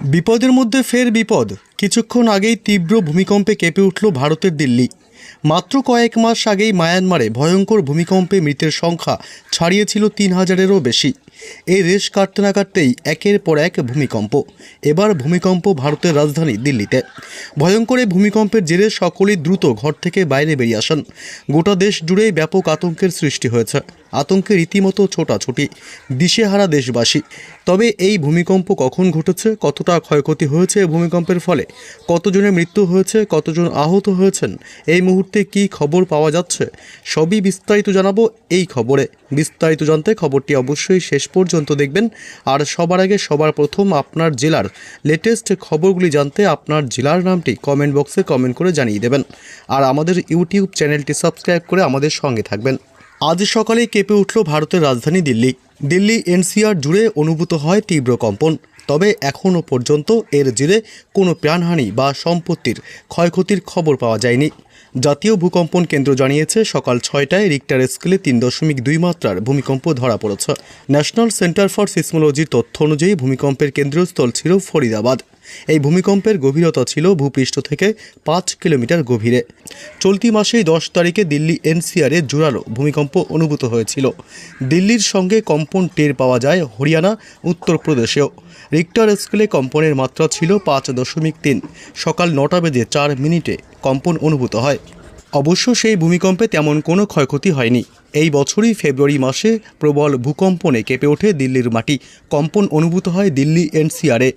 বিপদের মধ্যে ফের বিপদ। কিছুক্ষণ আগেই তীব্র ভূমিকম্পে কেঁপে উঠল ভারতের দিল্লি। মাত্র কয়েক মাস আগেই মায়ানমারে ভয়ঙ্কর ভূমিকম্পে মৃতের সংখ্যা ছাড়িয়েছিল তিন হাজারেরও বেশি। এই রেশ কাটতে না কাটতেই একের পর এক ভূমিকম্প। এবার ভূমিকম্প ভারতের রাজধানী দিল্লিতে। ভয়ঙ্কর এই ভূমিকম্পের জেরে সকলেই দ্রুত ঘর থেকে বাইরে বেরিয়ে আসেন। গোটা দেশ জুড়েই ব্যাপক আতঙ্কের সৃষ্টি হয়েছে। আতঙ্কে রীতিমতো ছোটাছুটি, দিশেহারা দেশবাসী। তবে এই ভূমিকম্প কখন ঘটেছে, কতটা ক্ষয়ক্ষতি হয়েছে ভূমিকম্পের ফলে, কতজনের মৃত্যু হয়েছে, কতজন আহত হয়েছেন, এই মুহূর্তে কি খবর পাওয়া যাচ্ছে, সবই বিস্তারিত জানাব এই খবরে। বিস্তারিত জানতে খবরটি অবশ্যই শেষ পর্যন্ত দেখবেন। আর সবার আগে সবার প্রথম আপনার জেলার লেটেস্ট খবরগুলি জানতে আপনার জেলার নামটি কমেন্ট বক্সে কমেন্ট করে জানিয়ে দেবেন। আর আমাদের ইউটিউব চ্যানেলটি সাবস্ক্রাইব করে আমাদের সঙ্গে থাকবেন। আজ সকালে কেঁপে উঠল ভারতের রাজধানী দিল্লি। দিল্লি এনসিআর জুড়ে অনুভূত হয় তীব্র কম্পন। তবে এখনও পর্যন্ত এর জেরে কোনো প্রাণহানি বা সম্পত্তির ক্ষয়ক্ষতির খবর পাওয়া যায়নি। জাতীয় ভূকম্পন কেন্দ্র জানিয়েছে, সকাল ছয়টায় রিক্টার স্কেলে তিন দশমিক দুই মাত্রার ভূমিকম্প ধরা পড়েছে। ন্যাশনাল সেন্টার ফর সিসমোলজির তথ্য অনুযায়ী ভূমিকম্পের কেন্দ্রস্থল ছিল ফরিদাবাদ। এই ভূমিকম্পের গভীরতা ছিল ভূপৃষ্ঠ থেকে পাঁচ কিলোমিটার গভীরে। চলতি মাসেই দশ তারিখে দিল্লি এনসিআরে জোরালো ভূমিকম্প অনুভূত হয়েছিল। দিল্লির সঙ্গে কম্পন টের পাওয়া যায় হরিয়ানা, উত্তরপ্রদেশেও। রিক্টার স্কেলে কম্পনের মাত্রা ছিল পাঁচ দশমিক তিন। সকাল নটা বেজে চার মিনিটে কম্পন অনুভূত হয়। অবশ্য সেই ভূমিকম্পে তেমন কোনো ক্ষয়ক্ষতি হয়নি। এই বছরই ফেব্রুয়ারি মাসে প্রবল ভূকম্পনে কেঁপে ওঠে দিল্লির মাটি। কম্পন অনুভূত হয় দিল্লি এনসিআরে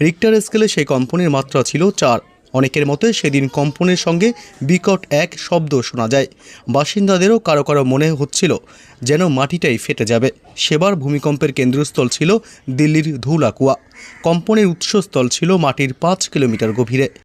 রিক্টার স্কেলে সেই কম্পনের মাত্রা ছিল চার। অনেকের মতে সেদিন কম্পনের সঙ্গে বিকট এক শব্দ শোনা যায়। বাসিন্দাদেরও কারও কারও মনে হচ্ছিল যেন মাটিটাই ফেটে যাবে। সেবার ভূমিকম্পের কেন্দ্রস্থল ছিল দিল্লির ধুলাকুয়া। কম্পনের উৎসস্থল ছিল মাটির পাঁচ কিলোমিটার গভীরে।